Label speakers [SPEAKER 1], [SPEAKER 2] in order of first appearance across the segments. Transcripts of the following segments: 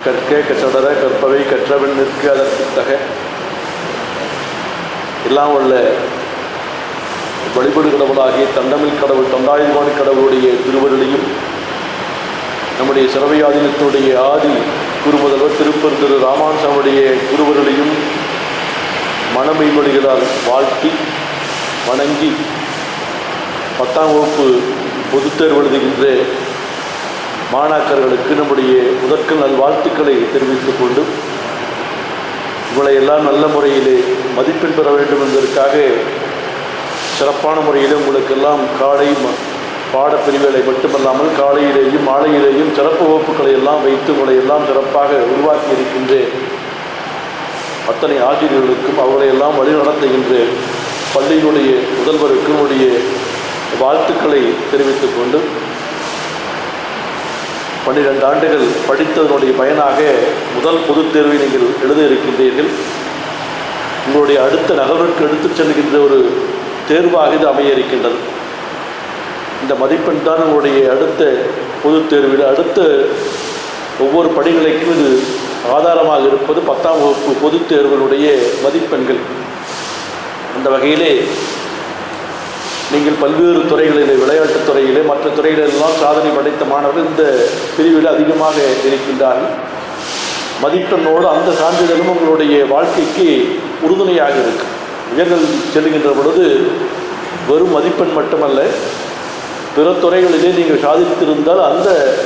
[SPEAKER 1] கற்க கற்றடர கற்பவை கற்றவன் நிற்க அதற்கு தக எல்லாம் உள்ள வழிபடு கடவுளாகிய தண்டமிழ் கடவுள் தண்டாயுதவாணி கடவுளுடைய திருவருளையும் நம்முடைய சிறவையாதீனத்துடைய ஆதி குருமுதல்வர் திருப்பர் திரு ராமானுசாவுடைய குருவருளையும் மனமைமொழிகளால் வாழ்த்தி வணங்கி பத்தாம் வகுப்பு பொதுத் தேர்வு எழுதுகின்ற மாணாக்கர்களுக்கு நம்முடைய முதற்கல் நல்வாழ்த்துக்களை தெரிவித்துக் கொண்டு உங்களை எல்லாம் நல்ல முறையிலே மதிப்பெண் பெற வேண்டும் என்பதற்காக சிறப்பான முறையில் உங்களுக்கெல்லாம் காலை பாடப்பிரிவுகளை மட்டுமல்லாமல் காலையிலேயும் மாலையிலேயும் சிறப்பு வகுப்புகளை எல்லாம் வைத்து உங்களை எல்லாம் சிறப்பாக உருவாக்கி இருக்கின்ற அத்தனை ஆசிரியர்களுக்கும் அவர்களை எல்லாம் வழிநடத்துகின்ற பள்ளியினுடைய முதல்வருக்கும் உடைய வாழ்த்துக்களை தெரிவித்துக் கொண்டு பன்னிரெண்டு ஆண்டுகள் படித்ததனுடைய பயனாக முதல் பொதுத் தேர்வை நீங்கள் எழுத இருக்கின்றீர்கள் உங்களுடைய அடுத்த நகர்வுக்கு எடுத்துச் செல்கின்ற ஒரு தேர்வாக இது அமைய இருக்கின்றது இந்த மதிப்பெண் தான் உங்களுடைய அடுத்த பொதுத் தேர்வில் அடுத்த ஒவ்வொரு படிநிலைக்கும் இது ஆதாரமாக இருப்பது பத்தாம் வகுப்பு பொதுத் தேர்வினுடைய மதிப்பெண்கள். அந்த வகையிலே நீங்கள் பல்வேறு துறைகளிலே விளையாட்டுத் துறையிலே மற்ற துறையிலெல்லாம் சாதனை படைத்த மாணவர்கள் இந்த பிரிவில் அதிகமாக இருக்கின்றார்கள். மதிப்பெண்ணோடு அந்த சான்றிதழும் உங்களுடைய வாழ்க்கைக்கு உறுதுணையாக இருக்கு. உயர்கல்வி செல்கின்ற பொழுது வெறும் மதிப்பெண் மட்டுமல்ல பிற துறைகளிலே நீங்கள் சாதித்திருந்தால் அந்த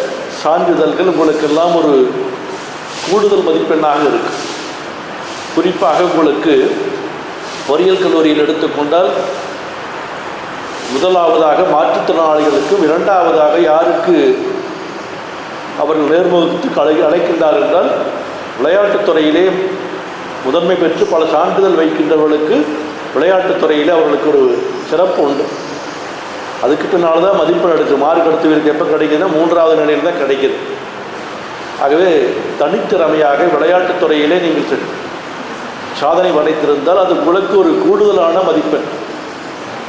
[SPEAKER 1] சான்றிதழ்கள் உங்களுக்கெல்லாம் ஒரு கூடுதல் மதிப்பெண்ணாக இருக்கு. குறிப்பாக உங்களுக்கு பொறியியல் கல்லூரியில் எடுத்துக்கொண்டால் முதலாவதாக மாற்றுத்திறனாளிகளுக்கும் இரண்டாவதாக யாருக்கு அவர்கள் நேர்முகத்துக்கு அழை அழைக்கின்றார் என்றால் விளையாட்டுத் துறையிலே முதன்மை பெற்று பல சான்றிதழ் வைக்கின்றவர்களுக்கு விளையாட்டுத் துறையிலே அவர்களுக்கு ஒரு சிறப்பு உண்டு. அதுக்கு பின்னால் தான் மதிப்பெண் எடுக்குது மார்க் எடுத்து எப்போ கிடைக்குதுன்னா மூன்றாவது நிலையில் தான் கிடைக்குது. ஆகவே தனித்திறமையாக விளையாட்டுத் துறையிலே நீங்கள் சாதனை படைத்திருந்தால் அது உங்களுக்கு ஒரு கூடுதலான மதிப்பெண்.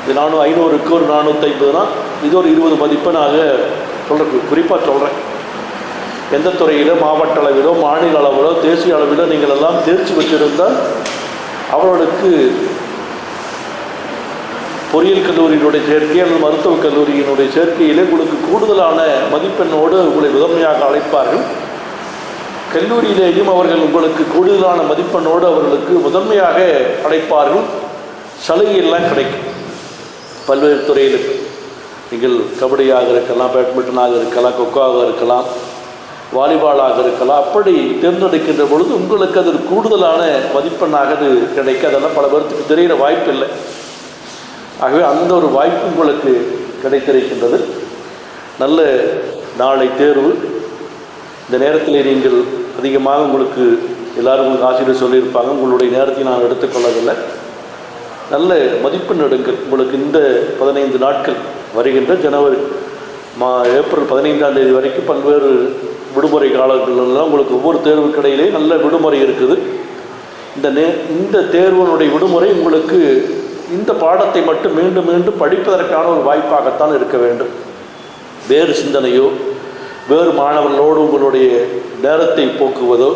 [SPEAKER 1] இது நானூறு ஐநூறுக்கு ஒரு நானூற்றி ஐம்பதுனா இது ஒரு இருபது மதிப்பெண்ணாக சொல்கிறேன் குறிப்பாக சொல்கிறேன் எந்த துறையிலோ மாவட்ட அளவிலோ மாநில அளவிலோ தேசிய அளவிலோ நீங்கள் எல்லாம் தேர்ச்சி பெற்றிருந்தால் அவர்களுக்கு பொறியியல் கல்லூரியினுடைய சேர்க்கை அல்லது மருத்துவக் கல்லூரியினுடைய சேர்க்கையிலே உங்களுக்கு கூடுதலான மதிப்பெண்ணோடு உங்களை முதன்மையாக அழைப்பார்கள். கல்லூரியிலேயும் அவர்கள் உங்களுக்கு கூடுதலான மதிப்பெண்ணோடு அவர்களுக்கு முதன்மையாக அழைப்பார்கள். சலுகையெல்லாம் கிடைக்கும். பல்வேறு துறையிலுக்கு நீங்கள் கபடியாக இருக்கலாம் பேட்மிண்டனாக இருக்கலாம் கொக்கோவாக இருக்கலாம் வாலிபாலாக இருக்கலாம் அப்படி தேர்ந்தெடுக்கின்ற பொழுது உங்களுக்கு அது கூடுதலான மதிப்பெண்ணாக அது கிடைக்க அதெல்லாம் பல பேர்த்துக்கு தெரிகிற வாய்ப்பு இல்லை. ஆகவே அந்த ஒரு வாய்ப்பு உங்களுக்கு கிடைத்திருக்கின்றது. நல்ல நாளை தேர்வு. இந்த நேரத்தில் நீங்கள் அதிகமாக உங்களுக்கு எல்லாரும் உங்களுக்கு ஆசிரியர் சொல்லியிருப்பாங்க. உங்களுடைய நேரத்தை நான் எடுத்துக்கொள்ளவில்லை. நல்ல மதிப்பெண் எடுங்கள் உங்களுக்கு இந்த பதினைந்து நாட்கள் வருகின்ற ஜனவரி மா ஏப்ரல் பதினைந்தாம் தேதி வரைக்கும் பல்வேறு விடுமுறை காலங்களெல்லாம் உங்களுக்கு ஒவ்வொரு தேர்வுக்கிடையிலே நல்ல விடுமுறை இருக்குது. இந்த நே இந்த தேர்வனுடைய விடுமுறை உங்களுக்கு இந்த பாடத்தை மட்டும் மீண்டும் மீண்டும் படிப்பதற்கான ஒரு வாய்ப்பாகத்தான் இருக்க வேண்டும். வேறு சிந்தனையோ வேறு மாணவர்களோடு உங்களுடைய நேரத்தை போக்குவதோ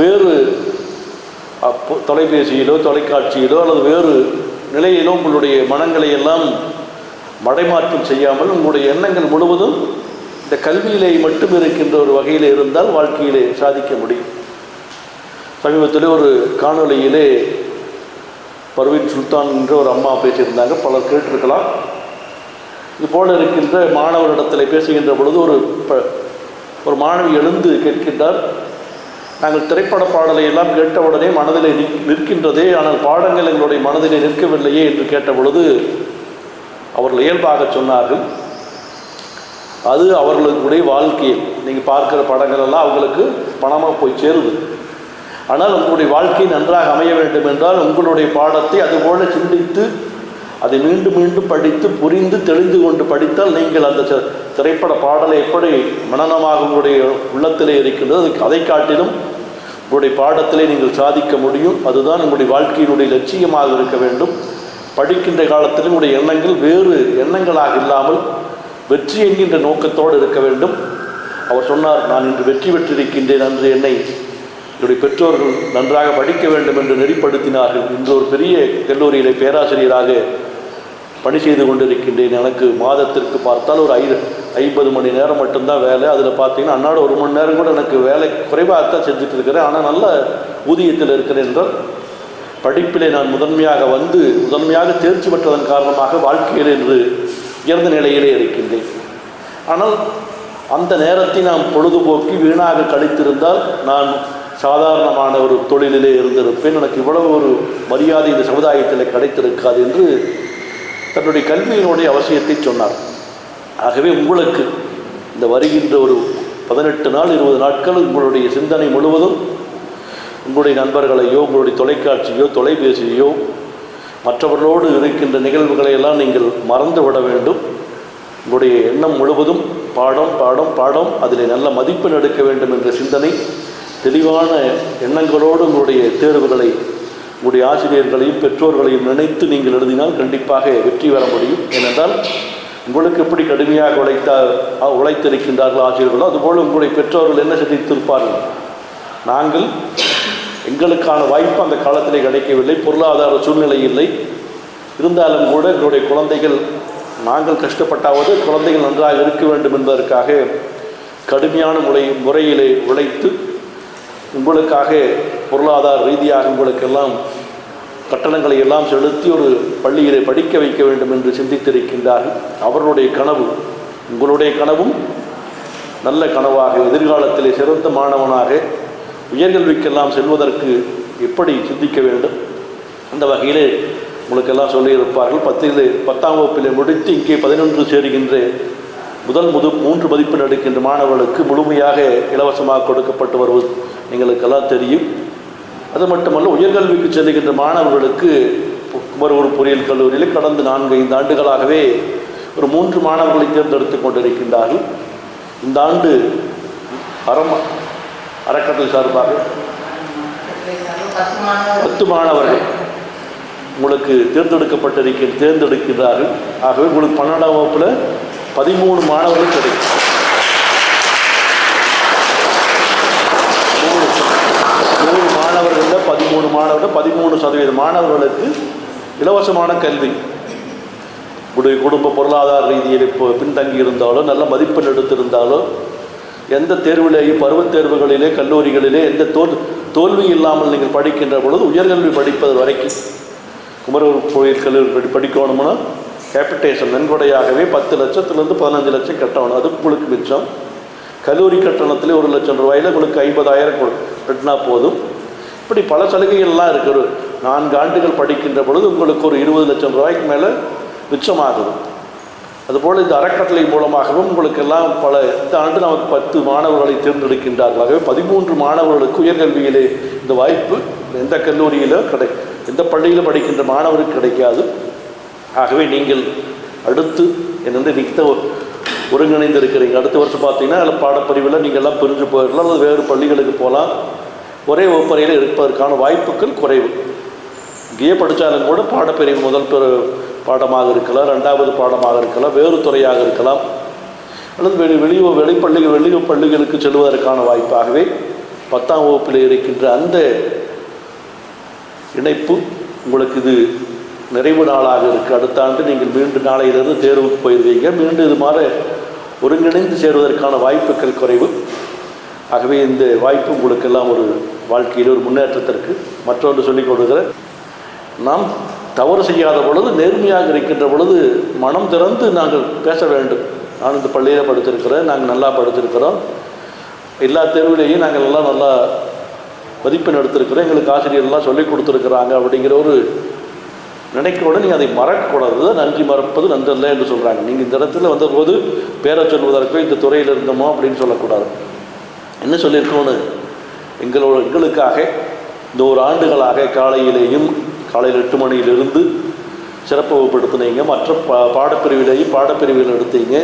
[SPEAKER 1] வேறு அப்போ தொலைபேசியிலோ தொலைக்காட்சியிலோ அல்லது வேறு நிலையிலோ உங்களுடைய மனங்களை எல்லாம் மடைமாற்றம் செய்யாமல் உங்களுடைய எண்ணங்கள் முழுவதும் இந்த கல்வியிலே மட்டும் இருக்கின்ற ஒரு வகையில் இருந்தால் வாழ்க்கையிலே சாதிக்க முடியும். சமீபத்தில் ஒரு காணொளியிலே பர்வீன் சுல்தான் என்ற ஒரு அம்மா பேசியிருந்தாங்க. பலர் கேட்டிருக்கலாம். இது போல இருக்கின்ற மாணவரிடத்தில் பேசுகின்ற பொழுது ஒரு ஒரு மாணவி எழுந்து கேட்கின்றார். நாங்கள் திரைப்பட பாடலை எல்லாம் கேட்டவுடனே மனதிலே நிற்- நிற்கின்றதே ஆனால் பாடங்கள் எங்களுடைய மனதிலே நிற்கவில்லையே என்று கேட்ட பொழுது அவர்கள் இயல்பாக சொன்னார்கள். அது அவர்களுடைய வாழ்க்கையில் நீங்கள் பார்க்கிற படங்கள் எல்லாம் அவங்களுக்கு பணமாக போய் சேருது. ஆனால் உங்களுடைய வாழ்க்கை நன்றாக அமைய வேண்டும் என்றால் உங்களுடைய பாடத்தை அதுபோல சிந்தித்து அதை மீண்டும் மீண்டும் படித்து புரிந்து தெளிந்து கொண்டு படித்தால் நீங்கள் அந்த திரைப்பட பாடலை எப்படி மனநமாக உங்களுடைய உள்ளத்திலே இருக்கின்றது அதுக்கு அதை காட்டிலும் உங்களுடைய பாடத்திலே நீங்கள் சாதிக்க முடியும். அதுதான் உங்களுடைய வாழ்க்கையினுடைய லட்சியமாக இருக்க வேண்டும். படிக்கின்ற காலத்தில் உங்களுடைய எண்ணங்கள் வேறு எண்ணங்களாக இல்லாமல் வெற்றி என்கின்ற நோக்கத்தோடு இருக்க வேண்டும். அவர் சொன்னார் நான் இன்று வெற்றி பெற்றிருக்கின்றேன் அன்று என்னை என்னுடைய பெற்றோர்கள் நன்றாக படிக்க வேண்டும் என்று நெறிப்படுத்தினார்கள். இன்று ஒரு பெரிய கல்லூரியிலே பேராசிரியராக பணி செய்து கொண்டிருக்கின்றேன். எனக்கு மாதத்திற்கு பார்த்தால் ஒரு ஐ ஐம்பது மணி நேரம் மட்டும்தான் வேலை. அதில் பார்த்தீங்கன்னா அன்னாட ஒரு மணி நேரம் கூட எனக்கு வேலை குறைவாகத்தான் செஞ்சுட்டு இருக்கிறேன். ஆனால் நல்ல ஊதியத்தில் இருக்கிறேன் என்றால் படிப்பிலே நான் முதன்மையாக வந்து முதன்மையாக தேர்ச்சி பெற்றதன் காரணமாக வாழ்க்கையில் என்று உயர்ந்த நிலையிலே இருக்கின்றேன். ஆனால் அந்த நேரத்தை நாம் பொழுதுபோக்கி வீணாக கழித்திருந்தால் நான் சாதாரணமான ஒரு தொழிலிலே இருந்திருப்பேன். எனக்கு இவ்வளவு ஒரு மரியாதை இந்த சமுதாயத்தில் கிடைத்திருக்காது என்று தன்னுடைய கல்வியினுடைய அவசியத்தை சொன்னார். ஆகவே உங்களுக்கு இந்த வருகின்ற ஒரு பதினெட்டு நாள் இருபது நாட்கள் உங்களுடைய சிந்தனை முழுவதும் உங்களுடைய நண்பர்களையோ உங்களுடைய தொலைக்காட்சியோ தொலைபேசியோ மற்றவர்களோடு இருக்கின்ற நிகழ்வுகளை எல்லாம் நீங்கள் மறந்து விட வேண்டும். உங்களுடைய எண்ணம் முழுவதும் பாடம் பாடம் பாடம் அதில் நல்ல மதிப்பெண் எடுக்க வேண்டும் என்ற சிந்தனை தெளிவான எண்ணங்களோடு உங்களுடைய தேர்வுகளை உங்களுடைய ஆசிரியர்களையும் பெற்றோர்களையும் நினைத்து நீங்கள் எழுதினால் கண்டிப்பாக வெற்றி பெற முடியும். ஏனென்றால் உங்களுக்கு எப்படி கடுமையாக உழைத்தா உழைத்திருக்கின்றார்கள் ஆசிரியர்களோ அதுபோல் உங்களுடைய பெற்றோர்கள் என்ன சிந்தித்திருப்பார்கள்? நாங்கள் எங்களுக்கான வாய்ப்பு அந்த காலத்திலே கிடைக்கவில்லை பொருளாதார சூழ்நிலை இல்லை. இருந்தாலும் கூட எங்களுடைய குழந்தைகள் நாங்கள் கஷ்டப்பட்டாவது குழந்தைகள் நன்றாக இருக்க வேண்டும் என்பதற்காக கடுமையான முறை முறையிலே உழைத்து உங்களுக்காக பொருளாதார ரீதியாக உங்களுக்கெல்லாம் கட்டணங்களை எல்லாம் செலுத்தி ஒரு பள்ளியிலே படிக்க வைக்க வேண்டும் என்று சிந்தித்திருக்கின்றார்கள். அவர்களுடைய கனவு உங்களுடைய கனவும் நல்ல கனவாக எதிர்காலத்திலே சிறந்த மாணவனாக உயர்கல்விக்கெல்லாம் செல்வதற்கு எப்படி சிந்திக்க வேண்டும்? அந்த வகையிலே உங்களுக்கெல்லாம் சொல்லியிருப்பார்கள். பத்தில் பத்தாம் வகுப்பிலே முடித்து இங்கே பதினொன்று சேருகின்ற முதல் முது மூன்று மதிப்பெண் எடுக்கின்ற மாணவர்களுக்கு முழுமையாக இலவசமாக கொடுக்கப்பட்டு வருவது எங்களுக்கெல்லாம் தெரியும். அது மட்டுமல்ல உயர்கல்விக்கு செல்லுகின்ற மாணவர்களுக்கு குமரூர் பொறியியல் கல்லூரியில் கடந்த நான்கு ஐந்து ஆண்டுகளாகவே ஒரு மூன்று மாணவர்களை தேர்ந்தெடுத்து கொண்டிருக்கின்றார்கள். இந்த ஆண்டு அறம் அறக்கட்டளை சார்பாக பத்து மாணவர்கள் உங்களுக்கு தேர்ந்தெடுக்கப்பட்டிருக்க தேர்ந்தெடுக்கிறார்கள் ஆகவே உங்களுக்கு பன்னெண்டாம் வகுப்பில் பதிமூணு மாணவர்கள் கிடைக்கும் மூணு. நூறு மாணவர்களில் பதிமூணு மாணவர்கள் பதிமூணு சதவீத மாணவர்களுக்கு இலவசமான கல்வி. உடைய குடும்ப பொருளாதார ரீதியில் இப்போ பின்தங்கி இருந்தாலோ நல்ல மதிப்பெண் எடுத்திருந்தாலோ எந்த தேர்விலேயும் பருவத் தேர்வுகளிலே கல்லூரிகளிலே எந்த தோல் தோல்வி இல்லாமல் நீங்கள் படிக்கின்ற பொழுது உயர்கல்வி படிப்பது வரைக்கும். குமரூர் கோயில் கல்லூரி படி படிக்கணும்னா கேபிட்டேஷன் நன்கொடையாகவே பத்து லட்சத்துலேருந்து பதினஞ்சு லட்சம் கட்டணும். அது உங்களுக்கு மிச்சம். கல்லூரி கட்டணத்தில் ஒரு லட்சம் ரூபாயில் உங்களுக்கு ஐம்பதாயிரம் கொடு. கட்டினா போதும். இப்படி பல சலுகைகள்லாம் இருக்குது ஒரு நான்கு ஆண்டுகள் படிக்கின்ற பொழுது உங்களுக்கு ஒரு இருபது லட்சம் ரூபாய்க்கு மேலே மிச்சமாகுது. அதுபோல் இந்த அறக்கட்டளை மூலமாகவும் உங்களுக்கு எல்லாம் பல இந்த ஆண்டு நமக்கு பத்து மாணவர்களை தேர்ந்தெடுக்கின்றார்கள் ஆகவே பதிமூன்று மாணவர்களுக்கு உயர்கல்வியிலே இந்த வாய்ப்பு எந்த கல்லூரியிலோ கிடை எந்த பள்ளியிலும் படிக்கின்ற மாணவருக்கு கிடைக்காது. ஆகவே நீங்கள் அடுத்து என்னென்று நீங்கள் ஒருங்கிணைந்து இருக்கிறீங்க அடுத்த வருஷம் பார்த்தீங்கன்னா அதில் பாடப்பிரிவில் நீங்கள் எல்லாம் பிரிஞ்சு போயிடலாம். அல்லது வேறு பள்ளிகளுக்கு போகலாம். ஒரே வகுப்பறையில் இருப்பதற்கான வாய்ப்புகள் குறைவு. இங்கேயே படித்தாலும் கூட பாடப்பிரிவு முதல் பெரு பாடமாக இருக்கலாம். ரெண்டாவது பாடமாக இருக்கலாம். வேறு துறையாக இருக்கலாம். அல்லது வெளி வெளி வெளிப்பள்ளிகள் வெளி பள்ளிகளுக்கு செல்வதற்கான வாய்ப்பாகவே பத்தாம் வகுப்பில் இருக்கின்ற அந்த இணைப்பு உங்களுக்கு இது நிறைவு நாளாக இருக்குது அடுத்த ஆண்டு நீங்கள் மீண்டும் நாளையிலிருந்து தேர்வுக்கு போயிருவீங்க. மீண்டும் இது மாதிரி ஒருங்கிணைந்து சேருவதற்கான வாய்ப்புகள் குறைவு. ஆகவே இந்த வாய்ப்பு உங்களுக்கெல்லாம் ஒரு வாழ்க்கையில் ஒரு முன்னேற்றத்திற்கு மற்றொன்று சொல்லிக் கொடுக்கிற நாம் தவறு செய்யாத பொழுது நேர்மையாக இருக்கின்ற பொழுது மனம் திறந்து நாங்கள் பேச வேண்டும். நான் இந்த பள்ளியில் படுத்திருக்கிறேன். நாங்கள் நல்லா படுத்திருக்கிறோம். எல்லா தேர்விலேயும் நாங்கள் எல்லாம் நல்லா மதிப்பெண் எடுத்திருக்கிறோம். எங்களுக்கு ஆசிரியர்லாம் சொல்லி கொடுத்துருக்குறாங்க அப்படிங்கிற ஒரு நினைக்கிறோட நீங்கள் அதை மறக்கக்கூடாது. தான் நன்றி மறப்பது நன்றல்ல என்று சொல்கிறாங்க நீங்கள் இந்த இடத்துல வந்தபோது பேரை சொல்வதற்கோ இந்த துறையில் இருந்தோமோ அப்படின்னு சொல்லக்கூடாது. என்ன சொல்லியிருக்கோன்னு? எங்களோட எங்களுக்காக இந்த ஒரு ஆண்டுகளாக காலையிலேயும் காலையில் எட்டு மணியிலிருந்து சிறப்பு வகுப்படுத்தினீங்க. மற்ற பா பாடப்பிரிவிலேயும் பாடப்பிரிவில் எடுத்தீங்க.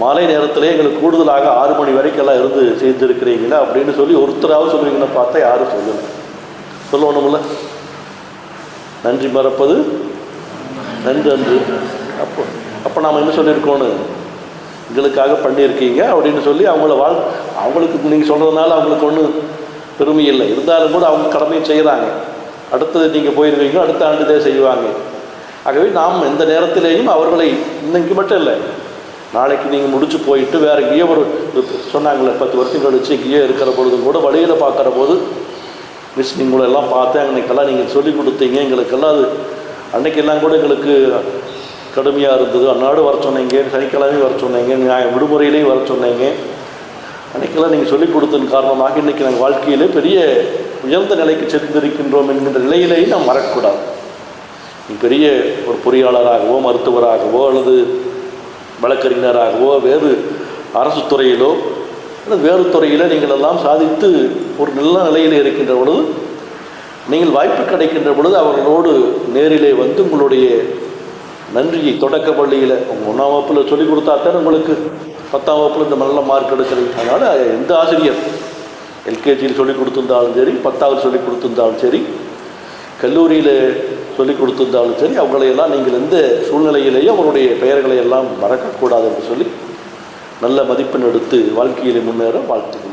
[SPEAKER 1] மாலை நேரத்தில் எங்களுக்கு கூடுதலாக ஆறு மணி வரைக்கும் எல்லாம் இருந்து செய்திருக்கிறீங்களா அப்படின்னு சொல்லி ஒருத்தராவது சொல்லுவீங்கன்னு பார்த்தா யாரும் சொல்லலை. சொல்லணும்ல நன்றி மறப்பது நன்றன்று அப்போ அப்போ நாம் என்ன சொல்லியிருக்கோன்னு? எங்களுக்காக பண்ணியிருக்கீங்க அப்படின்னு சொல்லி அவங்கள வாழ் அவங்களுக்கு நீங்கள் சொல்கிறதுனால அவங்களுக்கு ஒன்றும் பெருமை இல்லை. இருந்தாலும் கூட அவங்க கடமையை செய்கிறாங்க அடுத்தது நீங்கள் போயிருவீங்க அடுத்த ஆண்டுதே செய்வாங்க. ஆகவே நாம் எந்த நேரத்திலேயும் அவர்களை இன்னைக்கு மட்டும் இல்லை நாளைக்கு நீங்கள் முடிச்சு போயிட்டு வேறு எங்கேயோ ஒரு சொன்னாங்களே பத்து வருஷம் கழிச்சு எங்கேயோ இருக்கிற பொழுதும் கூட வழியில் பார்க்குற போது மிஸ் நீங்களை எல்லாம் பார்த்தேன். அன்றைக்கெல்லாம் நீங்கள் சொல்லிக் கொடுத்தீங்க. எங்களுக்கெல்லாம் அது அன்றைக்கெல்லாம் கூட எங்களுக்கு கடுமையாக இருந்தது. அந்நாடு வர சொன்னீங்க சனிக்கிழமையும் வர சொன்னீங்க ஞாய- விடுமுறையிலையும் வர சொன்னீங்க. அன்றைக்கெல்லாம் நீங்கள் சொல்லிக் கொடுத்ததன் காரணமாக இன்றைக்கி நாங்கள் வாழ்க்கையிலே பெரிய உயர்ந்த நிலைக்கு சென்றிருக்கின்றோம் என்கின்ற நிலையிலேயும் நாம் மறக்கக்கூடாது நீ பெரிய ஒரு பொறியாளராகவோ மருத்துவராகவோ அல்லது வழக்கறிஞராகவோ வேறு அரசு துறையிலோ வேறு துறையில் நீங்கள் எல்லாம் சாதித்து ஒரு நல்ல நிலையில் இருக்கின்ற பொழுது நீங்கள் வாய்ப்பு கிடைக்கின்ற பொழுது அவர்களோடு நேரிலே வந்து உங்களுடைய நன்றியை தொடக்க பள்ளியில் உங்கள் ஒன்றாம் வகுப்பில் சொல்லிக் கொடுத்தாத்தான் உங்களுக்கு பத்தாம் வகுப்பில் இந்த நல்ல மார்க் எடுக்கிறீங்க அதனால் எந்த ஆசிரியர் எல்கேஜியில் சொல்லிக் கொடுத்துருந்தாலும் சரி பத்தாவது சொல்லிக் கொடுத்துருந்தாலும் சரி கல்லூரியில் சொல்லிக் கொடுத்துருந்தாலும் சரி அவங்களையெல்லாம் நீங்கள் எந்த சூழ்நிலையிலேயே அவருடைய பெயர்களை எல்லாம் மறக்கக்கூடாது என்று சொல்லி நல்ல மதிப்பெண் எடுத்து வாழ்க்கையில் முன்னேற வாழ்த்துக்கள்